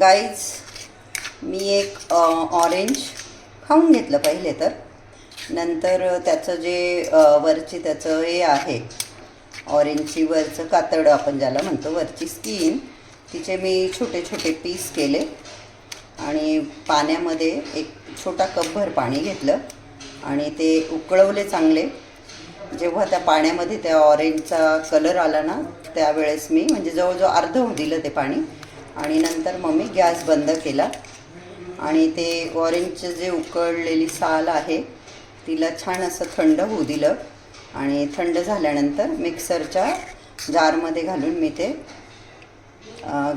Guys मी एक orange खाऊन घेतलं पहिले तर. नंतर त्याचं जे वरची त्याचं हे आहे ऑरेंजची वरचं कातडं आपण ज्याला म्हणतो वरची स्किन तिचे मी छोटे छोटे पीस केले. आणि पाण्यामध्ये एक छोटा कपभर पाणी घेतलं. आणि ते उकळवले चांगले. जेव्हा त्या पाण्यामध्ये त्या ऑरेंजचा कलर आला ना त्यावेळेस मी म्हणजे जवळजवळ अर्ध दिलं ते पाणी आणि नंतर मग मी गॅस बंद केला. आणि ते ऑरेंजचं जे उकळलेली साल आहे तिला छान असं थंड होऊ दिलं. आणि थंड झाल्यानंतर मिक्सरच्या जारमध्ये घालून मी ते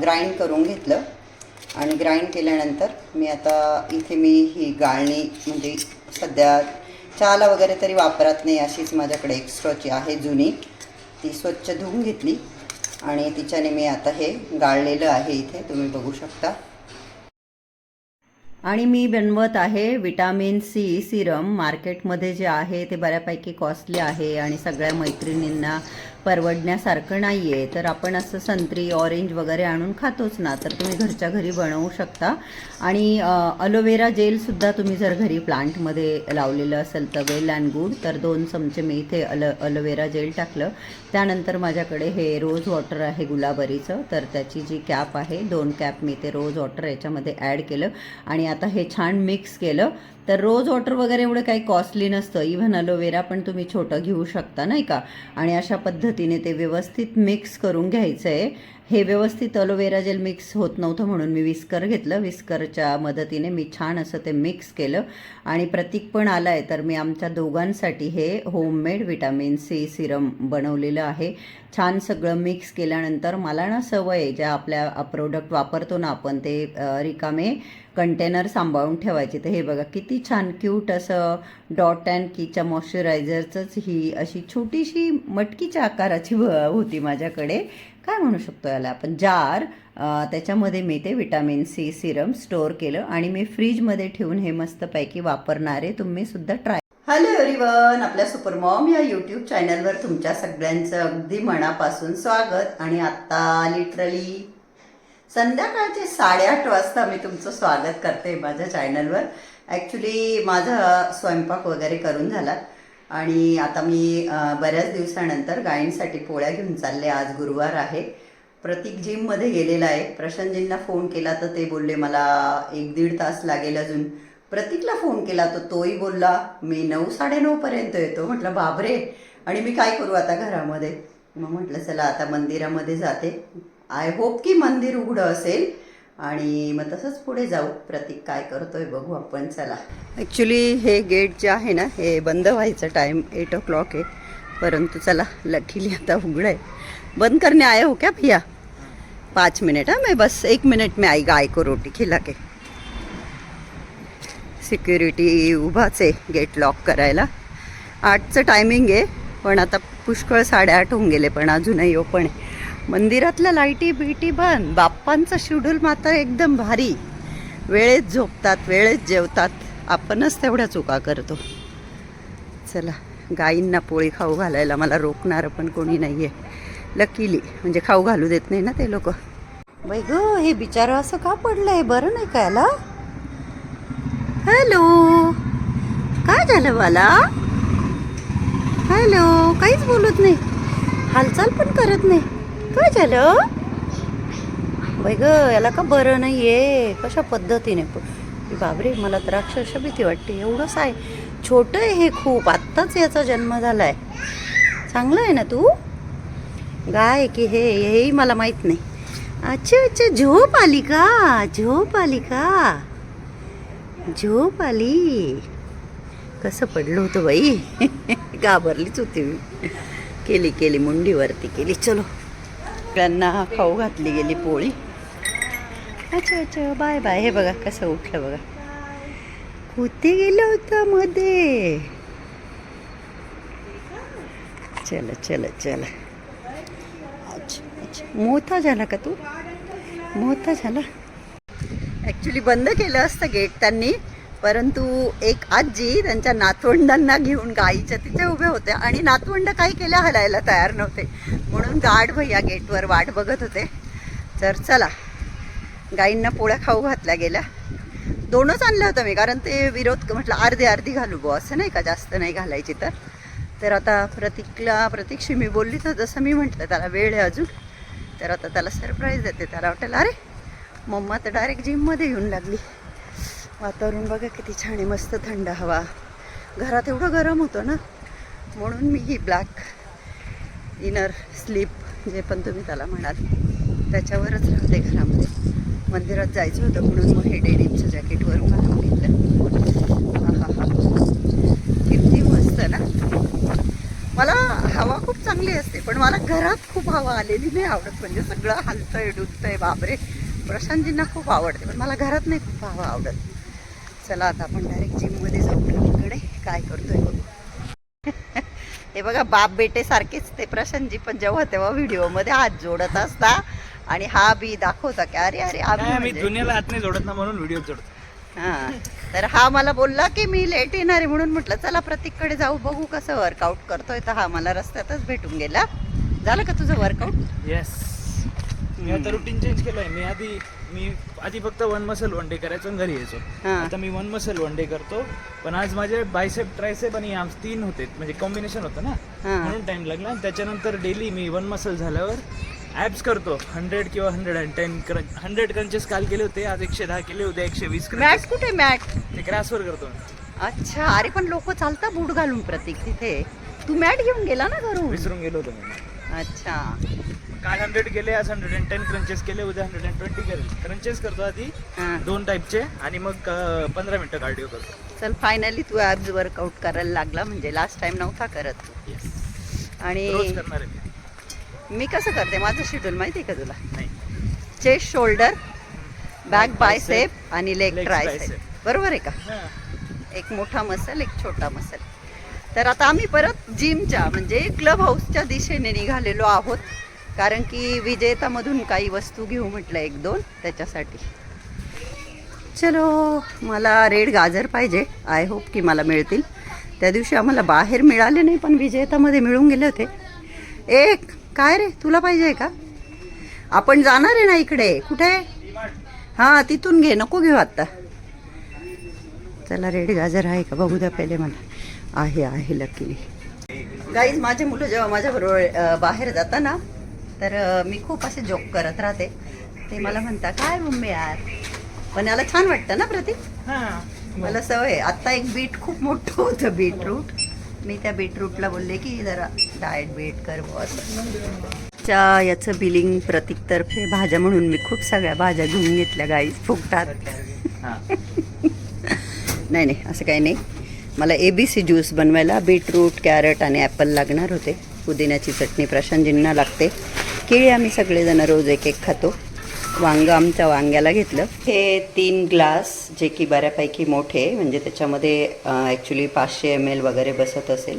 ग्राइंड करून घेतलं. आणि ग्राइंड केल्यानंतर मी आता इथे मी ही गाळणी म्हणजे सध्या चहाला वगैरे तरी वापरत नाही अशीच माझ्याकडे एक्स्ट्राची आहे जुनी. ती स्वच्छ धुवून घेतली. आणि तिच्याने मी आता हे गाळलेलं आहे इथे तुम्ही बघू शकता. आणि मी बनवत आहे विटामिन सी सिरम. मार्केटमध्ये जे आहे ते बऱ्यापैकी कॉस्टली आहे आणि सगळ्या मैत्रिणींना परवडण्यासारखं नाही आहे तर आपण असं संत्री ऑरेंज वगैरे आणून खातोच ना. तर तुम्ही घरच्या घरी बनवू शकता. आणि अलोवेरा जेलसुद्धा तुम्ही जर घरी प्लांटमध्ये लावलेलं असेल तर वेल अँड गुड तर दोन चमचे मी इथे अल अलोवेरा जेल टाकलं. त्यानंतर माझ्याकडे हे रोज वॉटर आहे गुलाबरीचं. तर त्याची जी कॅप आहे दोन कॅप मी ते रोज वॉटर याच्यामध्ये ॲड केलं. आणि आता हे छान मिक्स केलं. तर रोज वॉटर वगैरे एवढं काही कॉस्टली नसतं. इव्हन अलोवेरा पण तुम्ही छोटं घेऊ शकता नाही का? आणि अशा पद्धतीने ते व्यवस्थित मिक्स करून घ्यायचं आहे हे व्यवस्थित अलोवेरा जेल मिक्स होत नव्हतं म्हणून मी विस्कर घेतलं. विस्करच्या मदतीने मी छान असं ते मिक्स केलं. आणि प्रतीक पण आला आहे तर मी आमच्या दोघांसाठी हे होममेड विटॅमिन सी सिरम बनवलेलं आहे. छान सगळं मिक्स केल्यानंतर मला ना सवय आहे ज्या आपल्या प्रोडक्ट वापरतो ना आपण ते रिकामे कंटेनर सांभाळून ठेवायचे. तर हे बघा किती छान क्यूट असं डॉट अँड कीच्या मॉइश्चरायझरचंच ही अशी छोटीशी मटकीच्या आकाराची होती माझ्याकडे. काय म्हणू शकतो याला आपण? जार त्याच्यामध्ये मी ते विटामिन सी सिरम स्टोअर केलं आणि मी फ्रीजमध्ये ठेवून हे मस्तपैकी वापरणारे तुम्ही सुद्धा ट्राय हॅलो एव्हरीवन आपल्या सुपरमॉम या यूट्यूब चॅनलवर तुमच्या सगळ्यांचं अगदी मनापासून स्वागत आणि आत्ता लिटरली संध्याकाळचे साडेआठ वाजता मी तुमचं स्वागत करते माझ्या चॅनलवर ॲक्च्युली माझा स्वयंपाक वगैरे करून झाला. आणि आता मी बऱ्याच दिवसानंतर गायींसाठी पोळ्या घेऊन चालले. आज गुरुवार आहे. प्रतीक जिममध्ये गेलेला आहे. प्रशांतजींना फोन केला तर ते बोलले मला एक दीड तास लागेल अजून. प्रतीकला फोन केला तर तोही बोलला मी नऊ साडेनऊपर्यंत येतो. म्हटलं बाबरे आणि मी काय करू आता घरामध्ये? मग म्हटलं चला आता मंदिरामध्ये जाते. आय होप की मंदिर उघडं असेल. आणि मग तसंच पुढे जाऊ. प्रतीक काय करतोय बघू आपण. चला. ॲक्च्युली हे गेट जे आहे ना हे बंद व्हायचं टाईम एट ओ क्लॉक आहे. परंतु चला लकीली आता उघडं आहे. बंद करणे आया हो क्या भैया? पाच मिनट हां मैं बस एक मिनट में आई गाय को रोटी खिला के. सिक्युरिटी उभाच आहे गेट लॉक करायला. आठचं टायमिंग आहे पण आता पुष्कळ साडेआठ होऊन गेले पण अजूनही ओपन आहे. मंदिरातल्या लाईटी बिटी बंद. बाप्पांचं शेड्यूल मात्र एकदम भारी. वेळेत झोपतात वेळेत जेवतात. आपणच तेवढ्या चुका करतो. चला गाईंना पोळी खाऊ घालायला मला रोखणारं पण कोणी नाही आहे लकीली म्हणजे खाऊ घालू देत नाही ना ते लोक. बाई ग हे बिचारं असं का पडलं आहे बरं नाही का याला? हॅलो? काय झालं मला हॅलो? काहीच बोलत नाही. हालचाल पण करत नाही. काय झालं? बाई ग याला का बरं नाही आहे कशा पद्धतीने? बाबरे मला तर अक्षरशः भीती वाटते. एवढंच आहे. छोटं आहे हे खूप. आत्ताच याचा जन्म झाला आहे चांगलं आहे ना तू? गाय की हे हेही मला माहीत नाही. अच्छा अच्छा झोप आली का? झोप आली का? झोप आली. कसं पडलं होतं बाई? घाबरलीच होती मी. केली केली मुंडीवरती केली. चलो. त्यांना खाऊ घातली गेली पोळी. अच्छा अच्छा बाय बाय. हे बघा कसं उठलं बघा. कुठे गेलं होतं मध्ये चला चला चला. अच्छा अच्छा. मोठा झाला का तू? मोठा झाला. ॲक्च्युली बंद केलं असतं गेट त्यांनी. परंतु एक आजी त्यांच्या नातवंडांना घेऊन गाईच्या तिथे उभ्या होत्या आणि नातवंड काही केल्या हलायला तयार नव्हते. म्हणून गाढ भैया गेटवर वाट बघत होते. तर चला गाईंना पोळ्या खाऊ घातल्या गेल्या. दोनच आणलं होतं मी कारण ते विरोध म्हटलं अर्धी अर्धी घालू बो असं नाही का? जास्त नाही घालायची तर. तर आता प्रतीकला प्रतीकशी मी बोलली तर जसं मी म्हटलं त्याला वेळ आहे अजून. तर आता त्याला सरप्राईज देते त्याला वाटेल अरे मम्मा तर डायरेक्ट जिममध्ये येऊन लागली. वातावरण बघा किती छान आहे मस्त थंड हवा. घरात एवढं गरम होतं ना म्हणून मी ही ब्लॅक इनर स्लीप जे पण तुम्ही त्याला म्हणाल त्याच्यावरच राहते घरामध्ये. मंदिरात जायचं होतं म्हणून मग हे डेनिमचं जॅकेटवर घालून घेतलं. हा हा हा किती मस्त ना. मला हवा खूप चांगली असते पण मला घरात खूप हवा आलेली नाही आवडत म्हणजे सगळं हलतंय डुलतंय बापरे. प्रशांतजींना खूप आवडते पण मला घरात नाही खूप हवा आवडत. चला आता आपण डायरेक्ट जिममध्ये जाऊ प्रवीणकडे काय करतोय बघू. हे बघा बाप बेटे सारखेच ते प्रशांतजी पण जेव्हा तेव्हा व्हिडिओमध्ये हात जोडत असता. आणि हा बी दाखवता की अरे अरे आम्ही मी म्हणजे- दुनियाला हात नाही जोडत ना म्हणून व्हिडिओ जोडतो. हा. तर हा मला बोलला की मी लेट येणार आहे म्हणून म्हटलं चला प्रतीककडे जाऊ बघू कसं वर्कआउट करतोय. तर हा मला रस्त्यातच भेटून गेला. झालं का तुझं वर्कआउट येस मी आता रुटीन चेंज केलंय. मी आधी मी आधी फक्त वन मसल वन डे करायचो आणि घरी यायचो. आता मी वन मसल वन डे करतो. पण आज माझे बायसेप ट्रायसेप आणि आर्म्स तीन होते. म्हणजे कॉम्बिनेशन होतं ना. म्हणून टाइम लागला. आणि त्याच्यानंतर डेली मी वन मसल झाल्यावर ॲप्स करतो. हंड्रेड किंवा hundred and ten hundred crunches काल केले होते. आज एकशे दहा केले होते. एकशे वीस मॅट कुठे मॅट ते ग्रासवर करतो. अच्छा. अरे पण लोक चालता बूट घालून प्रतीक तिथे. तू मॅट घेऊन गेला ना घरून? विसरून गेलो होतो मी. अच्छा. काल हंड्रेड केले आज हंड्रेड अँड टेन क्रंचेस केले उद्या हंड्रेड अँड ट्वेंटी केले क्रंचेस करतो आधी हा. दोन टाईपचे आणि मग पंधरा मिनटं कार्डिओ करतो. चल फायनली तू ॲब्स वर्कआउट करायला लागला म्हणजे लास्ट टाइम नव्हता करत. तू येस आणि रोज करणार आहे मी. मी कसं करते? माझं शेड्यूल माहिती आहे का तुला? नाही. Chest shoulder back Bicep bicep आणि लेग leg ट्रायसेप tricep. बरोबर आहे का? हां. एक मोठा मसल एक छोटा मसल तर आता आम्ही परत जिमच्या म्हणजे क्लब हाऊसच्या दिशेने निघालेलो आहोत. कारण की विजेतामधून काही वस्तू घेऊ म्हटलं एक दोन त्याच्यासाठी. चलो मला रेड गाजर पाहिजे. आय होप की मला मिळतील. त्या दिवशी आम्हाला बाहेर मिळाले नाही पण विजेतामध्ये मिळून गेले होते. एक काय रे? तुला पाहिजे का? आपण जाणार आहे ना इकडे? कुठे? हां तिथून घे. नको घेऊ आत्ता चला रेड गाजर आहे का? बघू द्या पहिले मला. आहे आहे लकीली गाईज माझे मुलं जेव्हा माझ्याबरोबर बाहेर जाताना तर मी खूप असे जोक करत राहते. ते मला म्हणता काय मम्मी यार? पण याला छान वाटतं ना प्रतीक? हां. मला सवय आहे. आत्ता एक बीट खूप मोठं होतं बीटरूट मी त्या बीटरूटला बोलले की जरा डाएट बीट कर च्या याचं बिलिंग प्रतीकतर्फे भाज्या म्हणून मी खूप सगळ्या भाज्या घेऊन घेतल्या गाईज फुकटात हां. नाही नाही असं काही नाही. मला ए बी सी ज्यूस बनवायला बीटरूट कॅरट आणि ॲपल लागणार होते. पुदिन्याची चटणी प्रशांतजींना लागते. केळी आम्ही सगळेजण रोज एक एक खातो. वांगं आमच्या वांग्याला घेतलं. हे तीन ग्लास जे की बऱ्यापैकी मोठे म्हणजे त्याच्यामध्ये ॲक्च्युली पाचशे एम एल वगैरे बसत असेल.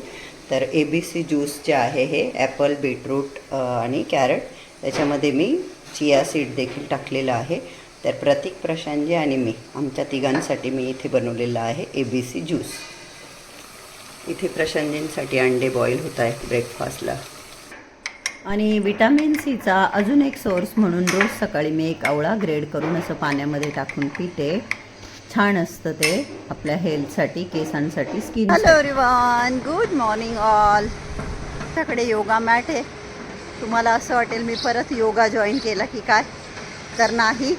तर ए बी सी ज्यूस जे आहे हे ॲपल बीटरूट आणि कॅरट त्याच्यामध्ये मी चिया सीड देखील टाकलेलं आहे. तर प्रतीक प्रशांतजी आणि मी आमच्या तिघांसाठी मी इथे बनवलेलं आहे ए बी सी ज्यूस इथे प्रशांतजींसाठी अंडे बॉईल होत आहे ब्रेकफास्टला आणि विटॅमिन सीचा अजून एक सोर्स म्हणून रोज सकाळी मी एक आवळा ग्रेड करून असं पाण्यामध्ये टाकून पिते. छान असतं ते आपल्या हेल्थसाठी केसांसाठी skin hello everyone good morning all आपल्याकडे योगा मॅट आहे. तुम्हाला असं वाटेल मी परत योगा जॉईन केला की काय? तर नाही.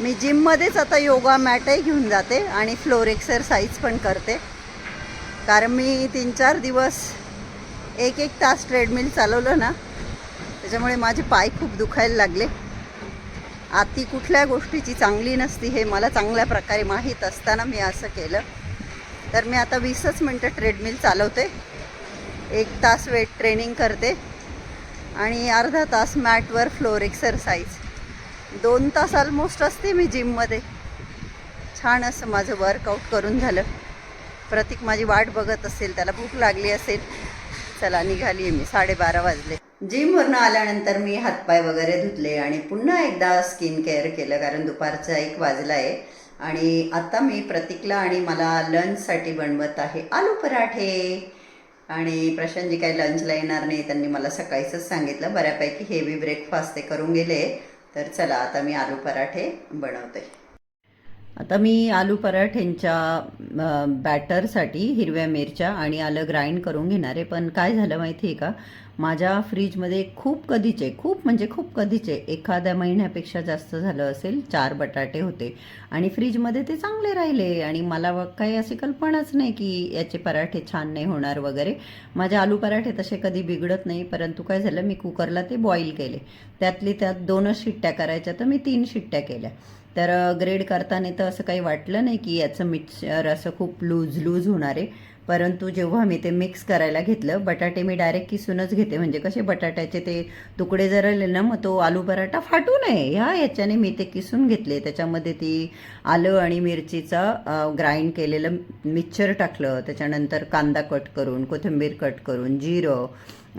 मी जिममध्येच आता योगा मॅटही घेऊन जाते आणि फ्लोर एक्सरसाइज पण करते. कारण मी तीन चार दिवस एक एक तास ट्रेडमिल चालवलं ना त्याच्यामुळे माझे पाय खूप दुखायला लागले. आती कुठल्या गोष्टीची चांगली नसती हे मला चांगल्या प्रकारे माहीत असताना मी असं केलं. तर मी आता वीसच मिनटं ट्रेडमिल चालवते. एक तास वेट ट्रेनिंग करते. आणि अर्धा तास मॅटवर फ्लोर एक्सरसाइज दोन तास ऑलमोस्ट असते मी जिममध्ये छान असं माझं वर्कआउट करून झालं. प्रतीक माझी वाट बघत असेल त्याला भूक लागली असेल. चला निघाली आहे मी. साडेबारा वाजले. जिमवरनं आल्यानंतर मी हातपाय वगैरे धुतले आणि पुन्हा एकदा स्किन केअर केलं कारण दुपारचा एक वाजला आहे आणि आता मी प्रतीकला आणि मला लंचसाठी बनवत आहे आलू पराठे. आणि प्रशांतजी काही लंचला येणार नाही त्यांनी मला सकाळीच सांगितलं. बऱ्यापैकी हेवी ब्रेकफास्ट ते करून गेले. तर चला आता मी आलू पराठे बनवते. आता मी आलू पराठ्यांच्या बॅटरसाठी हिरव्या मिरच्या आणि आलं ग्राइंड करून घेणार आहे. पण काय झालं माहिती आहे का? माझ्या फ्रीजमध्ये खूप कधीचे खूप म्हणजे खूप कधीचे एखाद्या महिन्यापेक्षा जास्त झालं असेल चार बटाटे होते. आणि फ्रीजमध्ये ते चांगले राहिले आणि मला काही अशी कल्पनाच नाही की याचे पराठे छान नाही होणार वगैरे. माझे आलू पराठे तसे कधी बिघडत नाही परंतु काय झालं मी कुकरला ते बॉईल केले. त्यातली त्यात दोनच शिट्ट्या करायच्या तर मी तीन शिट्ट्या केल्या. तर ग्रेड करताना तर असं काही वाटलं नाही की याचं मिक्सर असं खूप लूज लूज होणार आहे. परंतु जेव्हा मी ते मिक्स करायला घेतलं बटाटे मी डायरेक्ट किसूनच घेते. म्हणजे कसे बटाट्याचे ते तुकडे जर आले ना मग तो आलू पराठा फाटू नये. ह्या ह्याच्याने मी ते किसून घेतले. त्याच्यामध्ये ती आलं आणि मिरचीचं ग्राइंड केलेलं मिक्सर टाकलं. त्याच्यानंतर कांदा कट करून कोथिंबीर कट करून जिरं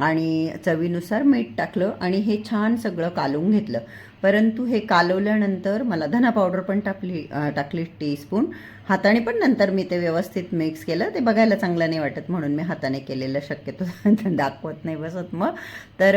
आणि चवीनुसार मीठ टाकलं आणि हे छान सगळं कालून घेतलं. परंतु हे कालवल्यानंतर मला धना पावडर पण टाकली टाकली टीस्पून हाताने पण नंतर मी ते व्यवस्थित मिक्स केलं. ते बघायला चांगलं नाही वाटत म्हणून मी हाताने केलेलं शक्यतो दाखवत नाही बसत मग. तर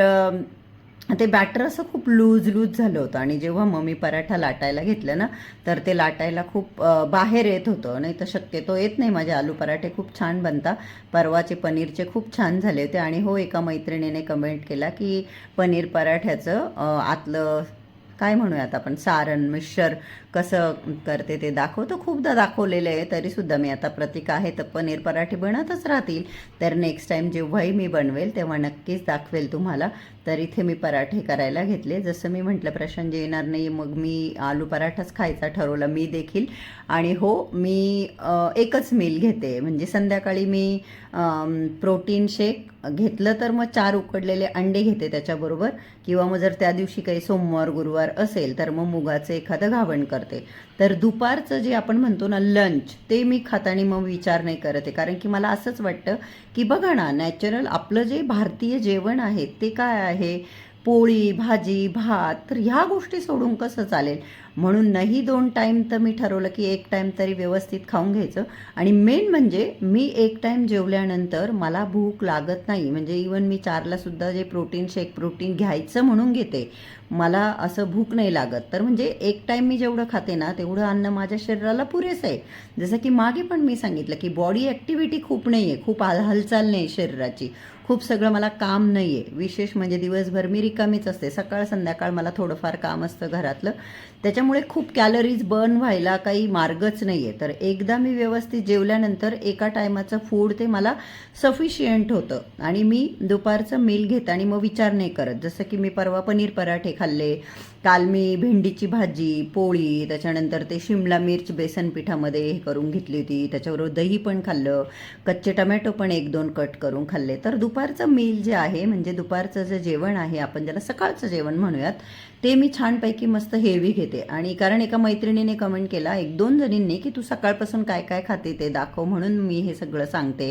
ते बॅटर असं खूप लूज लूज झालं होतं आणि जेव्हा मग मी पराठा लाटायला घेतलं ना तर ते लाटायला खूप बाहेर येत होतं. नाही तर शक्यतो येत नाही. माझे आलू पराठे खूप छान बनता. परवाचे पनीरचे खूप छान झाले होते आणि हो एका मैत्रिणीने कमेंट केला की पनीर पराठ्याचं आतलं काय म्हणूयात आपण? सारण मिक्सर कसं करते ते दाखवतो खूपदा दाखवलेलं आहे तरीसुद्धा मी आता प्रतीक आहे तर पनीर पराठे बनतच राहतील. तर नेक्स्ट टाईम जेव्हाही मी बनवेल तेव्हा नक्कीच दाखवेल तुम्हाला. तर इथे मी पराठे करायला घेतले. जसं मी म्हटलं प्रशांत जे येणार नाही मग मी आलू पराठाच खायचा ठरवला मी देखील. आणि हो मी एकच मील घेते. म्हणजे संध्याकाळी मी प्रोटीन शेक घेतलं तर मग चार उकडलेले अंडे घेते त्याच्याबरोबर. किंवा मग जर त्या दिवशी काही सोमवार गुरुवार असेल तर मग मुगाचं एखादं घावण करते. तर दुपारचं जे आपण म्हणतो ना लंच ते मी खाताना मग विचार नाही करत. आहे कारण की मला असंच वाटतं की बघा ना नॅचरल आपलं जे भारतीय जेवण आहे ते काय आहे? पोळी भाजी भात तर ह्या गोष्टी सोडून कसं चालेल? म्हणून नाही दोन टाईम तर मी ठरवलं की एक टाईम तरी व्यवस्थित खाऊन घ्यायचं. आणि मेन म्हणजे मी एक टाईम जेवल्यानंतर मला भूक लागत नाही. म्हणजे इवन मी चारलासुद्धा जे प्रोटीन शेक प्रोटीन घ्यायचं म्हणून घेते मला असं भूक नाही लागत. तर म्हणजे एक टाईम मी जेवढं खाते ना तेवढं अन्न माझ्या शरीराला पुरेसं आहे. जसं की मागे पण मी सांगितलं की बॉडी ॲक्टिव्हिटी खूप नाही आहे खूप हाल हालचाल नाही शरीराची. खूप सगळं मला काम नाही आहे विशेष म्हणजे दिवसभर मी रिकामीच असते. सकाळ संध्याकाळ मला थोडंफार काम असतं घरातलं. त्याच्यामुळे खूप कॅलरीज बर्न व्हायला काही मार्गच नाही आहे तर एकदा मी व्यवस्थित जेवल्यानंतर एका टायमाचं फूड ते मला सफिशियंट होतं. आणि मी दुपारचं मील घेत आणि मग विचार नाही करत. जसं की मी परवा पनीर पराठे खाल्ले काल मी भेंडीची भाजी पोळी त्याच्यानंतर ते शिमला मिर्च बेसन पिठामध्ये हे करून घेतली होती. त्याच्याबरोबर दही पण खाल्लं. कच्चे टमॅटो पण एक दोन कट करून खाल्ले. तर दुपारचं मील जे आहे म्हणजे दुपारचं जे जेवण आहे आपण ज्याला सकाळचं जेवण म्हणूयात. ते मी छानपैकी मस्त हेवी घेते. आणि कारण एका मैत्रिणीने कमेंट केला एक दोन जणींनी की तू सकाळपासून काय काय खाते ते दाखव म्हणून मी हे सगळं सांगते.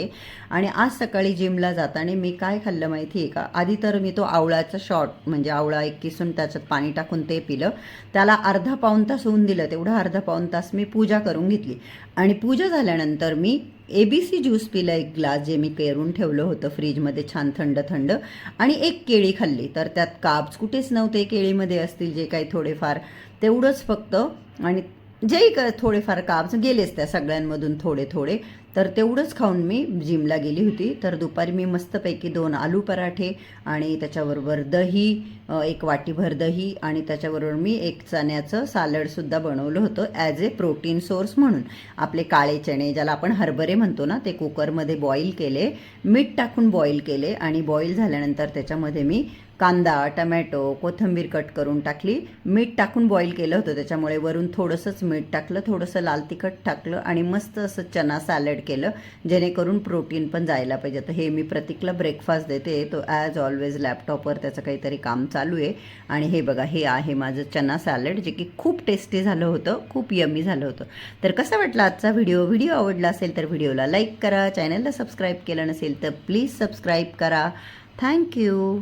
आणि आज सकाळी जिमला जाताना मी काय खाल्लं माहिती आहे का? आधी तर मी तो आवळाचा शॉर्ट म्हणजे आवळा एक किसून त्याच्यात पाणी टाकून ते पिलं. त्याला अर्धा पाऊण तास होऊन दिलं. तेवढं अर्धा पाऊण तास मी पूजा करून घेतली. आणि पूजा झाल्यानंतर मी ए बी सी ज्यूस पिला एक ग्लास जे मी पेरून ठेवलं होतं फ्रीजमध्ये छान थंड थंड आणि एक केळी खाल्ली. तर त्यात काब्स कुठेच नव्हते केळीमध्ये असतील जे काही थोडेफार तेवढंच फक्त आणि जेही क थोडेफार काब्स गेलेच त्या सगळ्यांमधून थोडे थोडे. तर तेवढंच खाऊन मी जिमला गेली होती. तर दुपारी मी मस्तपैकी दोन आलू पराठे आणि त्याच्याबरोबर दही एक वाटीभर दही आणि त्याच्याबरोबर मी एक चण्याचं सालडसुद्धा बनवलं होतं ॲज ए प्रोटीन सोर्स म्हणून. आपले काळे चणे ज्याला आपण हरभरे म्हणतो ना ते कुकरमध्ये बॉईल केले मीठ टाकून बॉईल केले आणि बॉईल झाल्यानंतर त्याच्यामध्ये मी कांदा टमॅटो कोथिंबीर कट करून टाकली. मीठ टाकून बॉईल केलं होतं. त्याच्यामुळे वरून थोडंसंच मीठ टाकलं थोडंसं लाल तिखट टाकलं आणि मस्त असं चना सॅलड केलं जेणेकरून प्रोटीन पण जायला पाहिजे. तर हे मी प्रतीकला ब्रेकफास्ट देते. तो ॲज ऑलवेज लॅपटॉपवर त्याचं काहीतरी काम चालू आहे. आणि हे बघा हे आहे माझं चना सॅलड जे की खूप टेस्टी झालं होतं खूप यमी झालं होतं. तर कसा वाटला आजचा व्हिडिओ व्हिडिओ आवडला असेल तर व्हिडिओला लाईक करा. चॅनलला सबस्क्राईब केलं नसेल तर प्लीज सबस्क्राईब करा. थँक्यू